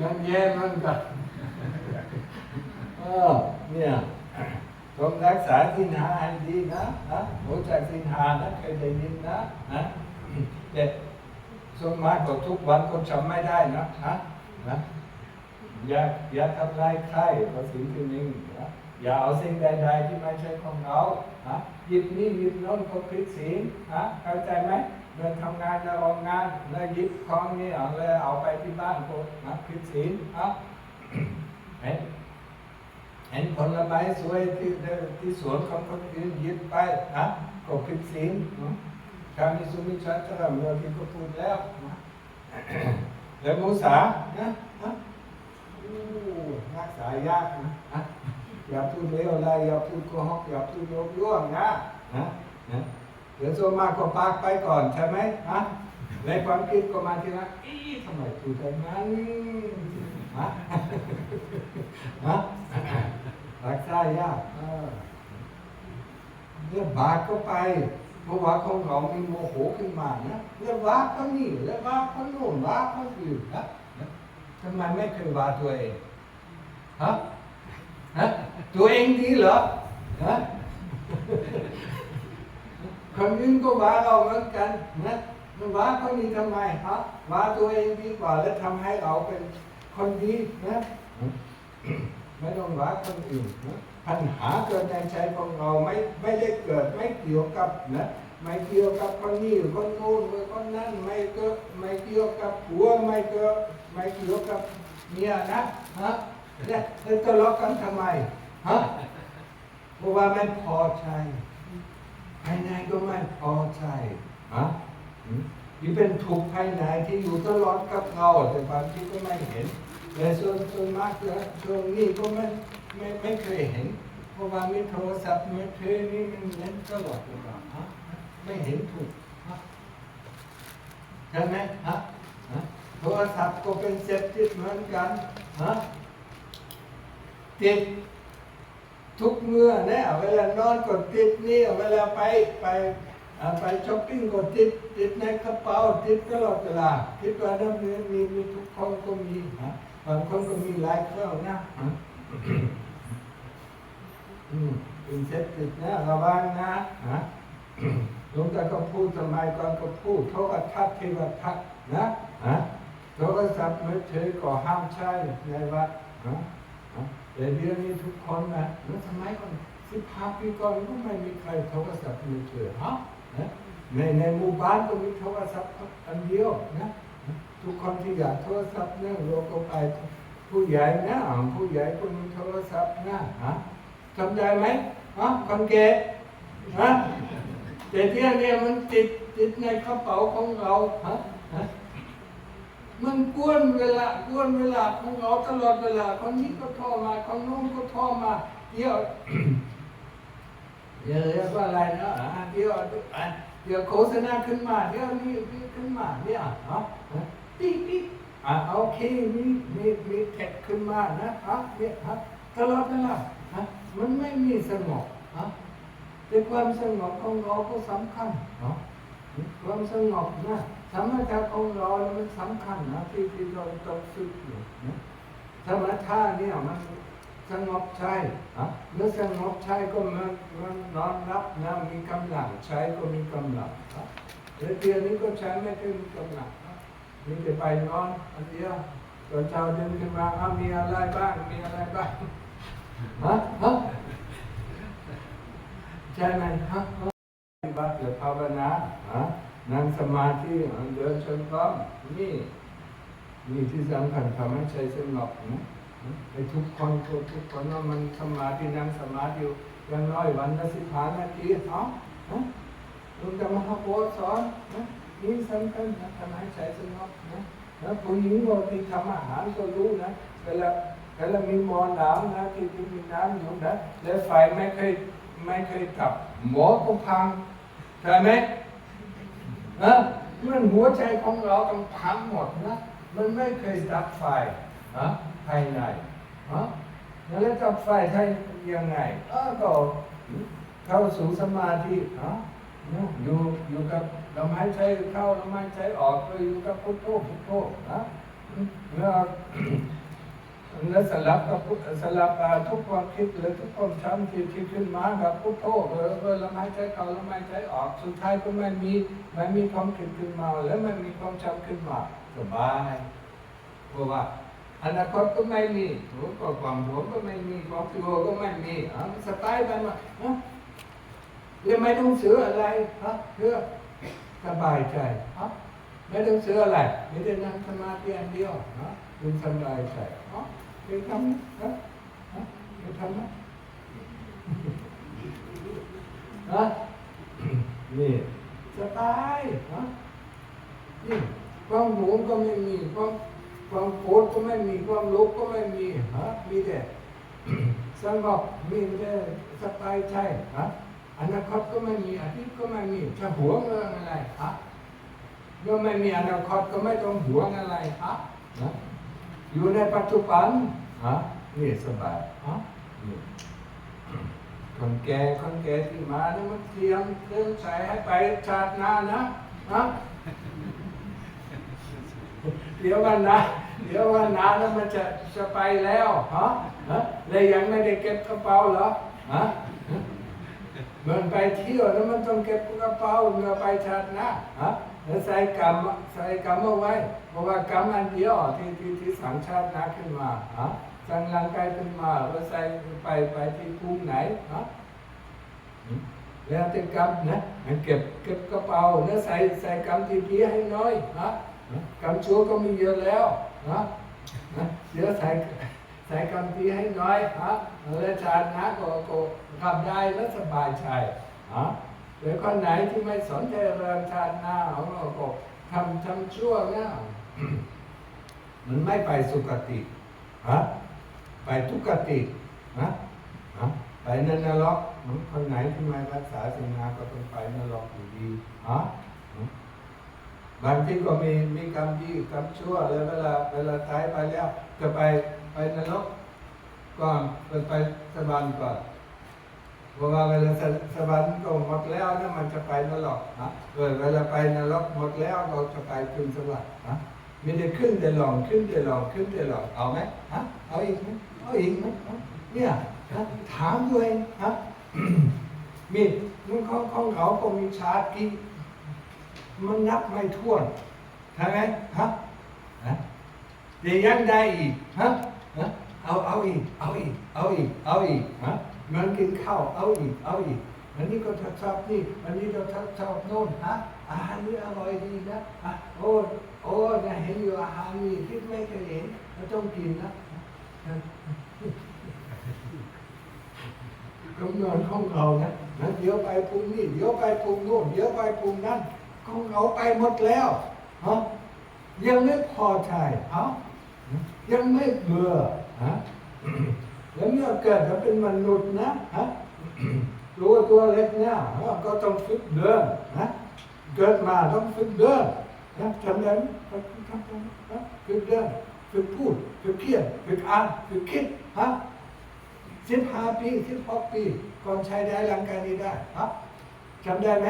ยังแย่มันกันเออเนี่ยต้องรักษาสินหาให้ดีนะนะรู้จักสินหานะเคยได้ยินนะนะเด็กส่วนมากก็ทุกวันก็จำไม่ได้นะฮะนะอย่าอย่าทำลายใครก็สิ่งที่หนึ่งนะอย่าเอาสิ่งใดๆที่ไม่ใช่ของเรานะหยิบนี่หยิบโน้นก็ผิดศีลนะเข้าใจไหม เดินทำงานจะออกงานแล้วหยิบของนี่เอาเลยเอาไปที่บ้านก็นะผิดศีลนะเห็นเห็นผลไม้สวยที่ที่สวนของคนอื่นยิบไปนะก็ผิดศีลนะกามีสุมิชาจารเมื่อที่ก็พูดแล้วนะแล้วมุสานะนะอู้รักษายากนะอย่าพูดเลวอะไรอย่าพูดโกหกอย่าพูดโยกย่วงนะนะ ดี๋ยวโซมาก็ปากไปก่อนใช่ไหมฮะในความคิดก็มาทีละอีทำไมพูดอย่างนั้นฮะฮะรักษายากเรื่องบาปก็ไปเพราะว่าของเรามีโมโหขึ้นมานะเรื่องว่าคนนี้เรื่องว่าคนโน้นว่าคนอื่นนะทำไมไม่เคยว่าตัวเองฮะฮะตัวเองดีเหรอฮะ คนอื่นก็ว่าเราเหมือนกันนะมันว่าคนนี้ทำไมฮะว่าตัวเองดีกว่าแล้วทำให้เราเป็นคนดีนะไม่ต้องรักคนอื่นนะปัญหาเกิดในใจของเราไม่ไม่ได้เกิดไม่เกี่ยวกับนะไม่เกี่ยวกับคนนี้คนโน้นหรือคนนั้นไม่เกิดไม่เกี่ยวกับผัวไม่เกิดไม่เกี่ยวกับเมียนะฮะเนี่ยทะเลาะกันทำไมฮะเพราะว่าไม่พอใจ ภายในก็ไม่พอใจฮะอืมที่เป็นทุกข์ภายในที่อยู่ตลอดกับเราแต่บางทีก็ไม่เห็นแต่ส่วนส่วนมากแล้วช่วงนี้ก็ไม่ไม่ไม่เคยเห็น เพราะว่ามีโทรศัพท์มือถือนี่มันเล่นตลอดเวลาฮะไม่เห็นถูกฮะใช่ไหมฮะฮะโทรศัพท์ก็เป็นเสพติดเหมือนกันฮะติด ทุกเมื่อเนี่ยเวลานอนก็ติดนี่เวลาไปไปไปช้อปปิ้งก็ติดติดในกระเป๋าติดตลอดเวลาคิดว่าน้ำเนื้อมีมีทุกคนก็มีฮะบางคนก็มีหลายเครื่องนะอืมเป็นเซตติดนะระวังนะฮะหลวงตาก็พูดสมัยก่อนก็พูดโทรทัศน์เทวทัศน์นะฮะโทรศัพท์มือถือก็ห้ามใช้ในวัดฮะฮะ แต่เดี๋ยวนี้ทุกคนนะแล้วสมัยก่อนสิบห้าปีก่อนก็ไม่มีใครโทรศัพท์มือถือฮะนะในในหมู่บ้านก็มีโทรศัพท์อันเดียวนะทุกคนที่อยากโทรศัพท์เนี่ยเราก็ไปผู้ใหญ่นะผู้ใหญ่คนมีโทรศัพท์นะฮะจำได้ไหมฮะคนแก่ฮะแต่เที่ยเนี่ยมันติดติดในกระเป๋าของเราฮะ มันกวนเวลากวนเวลาของเราตลอดเวลาคนนี้ก็โทรมาคนโน้นก็โทรมาเดี๋ยวเดี๋ยวเรียกว่าอะไรนะเดี๋ยวอะเดี๋ยวโฆษณาขึ้นมาเดี๋ยวนี้ขึ้นมาเนี่ยเนาะติ๊กติ๊กอะโอเคมีมีมีแท็กขึ้นมานะฮะเนี่ยฮะตลอดเวลาฮะมันไม่มีสงบฮะแต่ความสงบของเราก็สำคัญเนาะความสงบนะ ธรรมชาติของเราเนี่ยมันสำคัญนะที่ที่เราต้องฝึกอยู่นะธรรมชาติเนี่ยมันสงบใช่อะเมื่อสงบใช่ก็มันมันนอนรับนะมีกำลังใช้ก็มีกำลังอะแล้วเดียวนี้ก็ใช้ไม่เคยมีกำลังมีแต่ไปนอนอันเดียวตอนเช้าเดินขึ้นมาอ้ามีอะไรบ้างมีอะไรบ้างฮะฮะใช่ไหมฮะฮะปฏิบัติหรือภาวนาฮะ นั่งสมาธิเดินชนกล้อมนี่นี่ที่สำคัญทำให้ใจสงบนะไอ้ทุกคนทุกทุกคนว่ามันสมาธินั่งสมาธิอยู่ย่างน้อยวันละสิบห้านาทีเนาลุงจะมาหักโบสอนนะนี่สำคัญนะทำให้ใจสงบนะแล้วผู้หญิงบางทีทำอาหารก็รู้นะเวลาเวลามีหมอน้ำนะที่ที่มีน้ำอยู่นะแล้วไฟไม่เคยไม่เคยดับหมอก็พังใช่ไหม ฮะมันหัวใจของเราต้องพังหมดนะ มันไม่เคยดับไฟฮะภายในฮะแล้วจับไฟไทยยังไงเออก็เข้าสู่สมาธิฮะอยู่อยู่กับลมหายใจเข้าลมหายใจออกก็อยู่กับพุทโธพุทโธนะเมื่อ แล้วสลับกับสลับทุกความคิดหรือทุกความจำที่ที่ขึ้นมากับพุทโธเออเออลมหายใจเขาลมหายใจออก สุดท้ายก็ไม่มีไม่มีความคิดขึ้นมา แล้วไม่มีความจำขึ้นมาสบายเพราะว่าอนาคตก็ไม่มีหัวก็ความหัวก็ไม่มีความกลัวก็ไม่มีอะสบายไปมาฮะแล้วไม่ต้องเสืออะไรฮะเพื่อสบายใจฮะไม่ต้องเสืออะไรไม่ได้นั่งสมาธิอันเดียวฮะคุณสบายใจฮะ ไปทำฮะฮะไปทำนะฮะนี่สบายฮะนี่ความหวงก็ไม่มีความความโกรธก็ไม่มีความโลภก็ไม่มีฮะมีแต่สงบมีแต่สบายใจฮะอนาคตก็ไม่มีอดีตก็ไม่มีจะหัวเรื่องอะไรฮะเมื่อไม่มีอนาคตก็ไม่ต้องหัวงอะไรฮะนะ อยู่ในปัจจุบันฮะนี่สบายฮะนี่คนแก่คนแก่ที่มาเนี่ยมันเตรียมเตรียมใจให้ไปชาติหน้านะฮะเดี๋ยววันนะเดี๋ยววันนะแล้วมันจะจะไปแล้วฮะฮะเลยยังไม่ได้เก็บกระเป๋าเหรอฮะเมือนไปเที่ยวแล้วมันต้องเก็บกระเป๋าเมื่อไปชาติหนะฮะ แล้วใส่กรรมใส่กรรมเอาไว้เพราะว่ากรรมอันเดียวที่ที่ที่สังชาตินะขึ้นมาฮะสั่งร่างกายขึ้นมาแล้วใส่ไปไปที่ภูมิไหนฮะแล้วแต่กรรมนะมันเก็บเก็บกระเป๋าแล้วใส่ใส่กรรมที่ดีให้น้อยนะกรรมชั่วก็มีเยอะแล้วนะเดี๋ยวใส่ใส่กรรมดีให้น้อยนะแล้วชาตินะก็ก็ทำได้แล้วสบายใจนะ หรือคนไหนที่ไม่สนใจเรื่องชาติหน้าเขาก็ทำทำชั่วเนี่ยมันไม่ไปสุคติฮะไปทุกตินะฮะไปนรกมันคนไหนที่ไม่รักษาศีลห้าก็ต้องไปนรกอยู่ดีฮะบางทีก็มีมีกรรมดีกรรมชั่วแล้วเวลาเวลาตายไปแล้ว จะไปไปนรกก่อนไปสวรรค์ก่อน เพราะว่าเวลาสวรรค์ก็หมดแล้วนี่มันจะไปนรกนะเออเวลาไปนรกหมดแล้วเราจะไปขึ้นสวรรค์นะมีได้ขึ้นแต่ลองขึ้นแต่ลองขึ้นแต่ลองเอาไหมฮะเอาอีกไหมเอาอีกไหมฮะเนี่ยถามด้วยฮะมีมันของของเขาก็มีชาติที่มันนับไม่ถ้วนใช่ไหมฮะฮะเดี๋ยวยังได้อีกฮะฮะเอาเอาอีกเอาอีกเอาอีกเอาอีกฮะ มือนกินข้าวเอาอีกเอาอีก อันนี้ก็ชอบนี่ อันนี้ก็ชอบชอบโน่นฮะอาหารนี่อร่อยดีนะอะโอ้โอ้เนี่ยเห็นอยู่อาหารนี่ที่ไม่เคยเห็นเราต้องกินนะกำเนิดของเรานะนะเดี๋ยวไปภูมินี่เดี๋ยวไปภูมิโน่นเดี๋ยวไปภูมินั่นของเราไปหมดแล้วฮะยังไม่พอใจฮะยังไม่เบื่อฮะ แล้วเมื่อเกิดมาเป็นมนุษย์นะฮะตัวตัวเล็กเนี่ยฮะก็ต้องฝึกเดินนะเกิดมาต้องฝึกเดินนะจำได้ไหมฝึกทำนะฝึกเดินฝึกพูดฝึกเขียนฝึกอ่านฝึกคิดฮะสิบห้าปีสิบหกปีก่อนใช้ได้ร่างกายนี้ได้ครับจำได้ไหม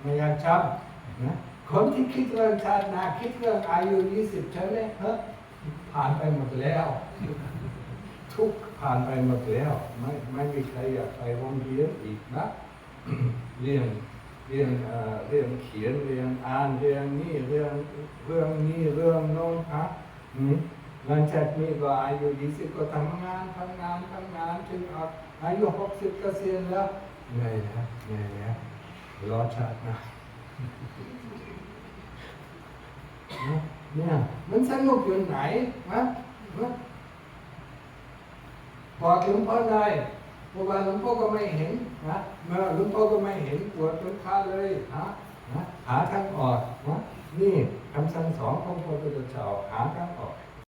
ไม่อยากจำนะคนที่คิดเรื่องชาติหนาคิดเรื่องอายุยี่สิบใช่ไหมเฮ้ยผ่านไปหมดแล้ว ทุกผ่านไปหมดแล้ว ไม่ไม่มีใครอยากไปโรงเรียนอีกนะเรียนเรียนเอ่อเรียนเขียนเรียนอ่านเรียนนี่เรื่องเรื่องนี้เรื่องโน้นฮะหลังจากนี้ก็อายุยี่สิบก็ทำงานทำงานทำงานจนออกอายุหกสิบเกษียณแล้วเหนื่อยแล้วเหนื่อยแล้วรอชาตินะเนี่ยมันสนุกอยู่ไหนนะนะ อกหลวงพ่อเลยพราะว่าหลวงพ่อก็ไม่เห็นนะเมื่อหลวงพ่อก็ไม่เห็นปวดจนขาเลยฮะนะหาทางออกนะนี่คำสั่งสอนของพระพุทธเจ้าหาทางออก